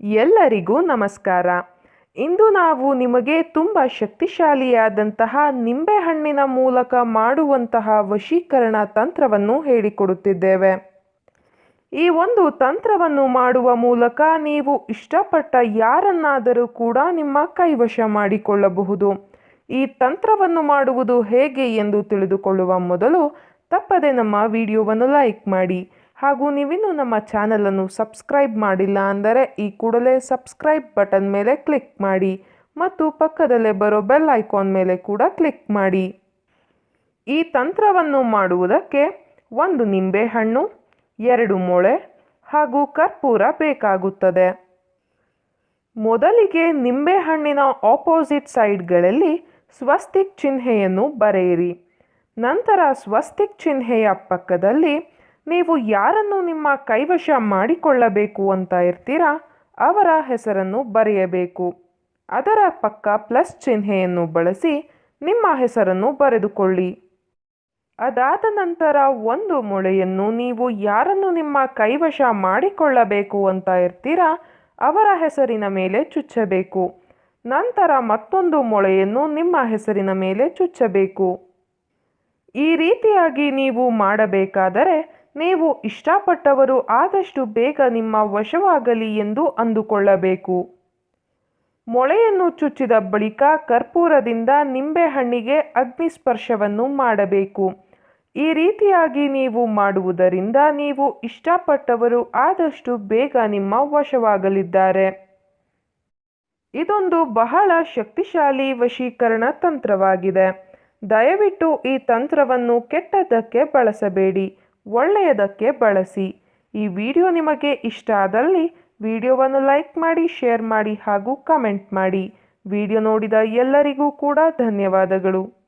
ಎಲ್ಲರಿಗೂ ನಮಸ್ಕಾರ. ಇಂದು ನಾವು ನಿಮಗೆ ತುಂಬ ಶಕ್ತಿಶಾಲಿಯಾದಂತಹ ನಿಂಬೆಹಣ್ಣಿನ ಮೂಲಕ ಮಾಡುವಂತಹ ವಶೀಕರಣ ತಂತ್ರವನ್ನು ಹೇಳಿಕೊಡುತ್ತಿದ್ದೇವೆ. ಈ ಒಂದು ತಂತ್ರವನ್ನು ಮಾಡುವ ಮೂಲಕ ನೀವು ಇಷ್ಟಪಟ್ಟ ಯಾರನ್ನಾದರೂ ಕೂಡ ನಿಮ್ಮ ಕೈವಶ ಮಾಡಿಕೊಳ್ಳಬಹುದು. ಈ ತಂತ್ರವನ್ನು ಮಾಡುವುದು ಹೇಗೆ ಎಂದು ತಿಳಿದುಕೊಳ್ಳುವ ಮೊದಲು ತಪ್ಪದೆ ನಮ್ಮ ವಿಡಿಯೋವನ್ನು ಲೈಕ್ ಮಾಡಿ. ಹಾಗೂ ನೀವಿನ್ನೂ ನಮ್ಮ ಚಾನಲನ್ನು ಸಬ್ಸ್ಕ್ರೈಬ್ ಮಾಡಿಲ್ಲ ಅಂದರೆ ಈ ಕೂಡಲೇ ಸಬ್ಸ್ಕ್ರೈಬ್ ಬಟನ್ ಮೇಲೆ ಕ್ಲಿಕ್ ಮಾಡಿ ಮತ್ತು ಪಕ್ಕದಲ್ಲೇ ಬರೋ ಬೆಲ್ ಐಕಾನ್ ಮೇಲೆ ಕೂಡ ಕ್ಲಿಕ್ ಮಾಡಿ. ಈ ತಂತ್ರವನ್ನು ಮಾಡುವುದಕ್ಕೆ ಒಂದು ನಿಂಬೆಹಣ್ಣು ಎರಡು ಮೊಳೆ ಹಾಗೂ ಕರ್ಪೂರ ಬೇಕಾಗುತ್ತದೆ. ಮೊದಲಿಗೆ ನಿಂಬೆಹಣ್ಣಿನ ಆಪೋಸಿಟ್ ಸೈಡ್ಗಳಲ್ಲಿ ಸ್ವಸ್ತಿಕ್ ಚಿಹ್ನೆಯನ್ನು ಬರೆಯಿರಿ. ನಂತರ ಸ್ವಸ್ತಿಕ್ ಚಿಹ್ನೆಯ ಪಕ್ಕದಲ್ಲಿ ನೀವು ಯಾರನ್ನು ನಿಮ್ಮ ಕೈವಶ ಮಾಡಿಕೊಳ್ಳಬೇಕು ಅಂತ ಇರ್ತೀರಾ? ಅವರ ಹೆಸರನ್ನು ಬರೆಯಬೇಕು. ಅದರ ಪಕ್ಕ ಪ್ಲಸ್ ಚಿಹ್ನೆಯನ್ನು ಬಳಸಿ ನಿಮ್ಮ ಹೆಸರನ್ನು ಬರೆದುಕೊಳ್ಳಿ. ಅದಾದ ನಂತರ ಒಂದು ಮೊಳೆಯನ್ನು ನೀವು ಯಾರನ್ನು ನಿಮ್ಮ ಕೈವಶ ಮಾಡಿಕೊಳ್ಳಬೇಕು ಅಂತ ಇರ್ತೀರಾ? ಅವರ ಹೆಸರಿನ ಮೇಲೆ ಚುಚ್ಚಬೇಕು. ನಂತರ ಮತ್ತೊಂದು ಮೊಳೆಯನ್ನು ನಿಮ್ಮ ಹೆಸರಿನ ಮೇಲೆ ಚುಚ್ಚಬೇಕು. ಈ ರೀತಿಯಾಗಿ ನೀವು ಮಾಡಬೇಕಾದರೆ ನೀವು ಇಷ್ಟಪಟ್ಟವರು ಆದಷ್ಟು ಬೇಗ ನಿಮ್ಮ ವಶವಾಗಲಿ ಎಂದು ಅಂದುಕೊಳ್ಳಬೇಕು. ಮೊಳೆಯನ್ನು ಚುಚ್ಚಿದ ಬಳಿಕ ಕರ್ಪೂರದಿಂದ ನಿಂಬೆಹಣ್ಣಿಗೆ ಅಗ್ನಿಸ್ಪರ್ಶವನ್ನು ಮಾಡಬೇಕು. ಈ ರೀತಿಯಾಗಿ ನೀವು ಮಾಡುವುದರಿಂದ ನೀವು ಇಷ್ಟಪಟ್ಟವರು ಆದಷ್ಟು ಬೇಗ ನಿಮ್ಮ ವಶವಾಗಲಿದ್ದಾರೆ. ಇದೊಂದು ಬಹಳ ಶಕ್ತಿಶಾಲಿ ವಶೀಕರಣ ತಂತ್ರವಾಗಿದೆ. ದಯವಿಟ್ಟು ಈ ತಂತ್ರವನ್ನು ಕೆಟ್ಟದ್ದಕ್ಕೆ ಬಳಸಬೇಡಿ. ಒಳ್ಳೆಯದಕ್ಕೆ ಬಳಸಿ. ಈ ವಿಡಿಯೋ ನಿಮಗೆ ಇಷ್ಟ ಆದಲ್ಲಿ ವಿಡಿಯೋವನ್ನು ಲೈಕ್ ಮಾಡಿ, ಶೇರ್ ಮಾಡಿ ಹಾಗೂ ಕಮೆಂಟ್ ಮಾಡಿ. ವಿಡಿಯೋ ನೋಡಿದ ಎಲ್ಲರಿಗೂ ಕೂಡ ಧನ್ಯವಾದಗಳು.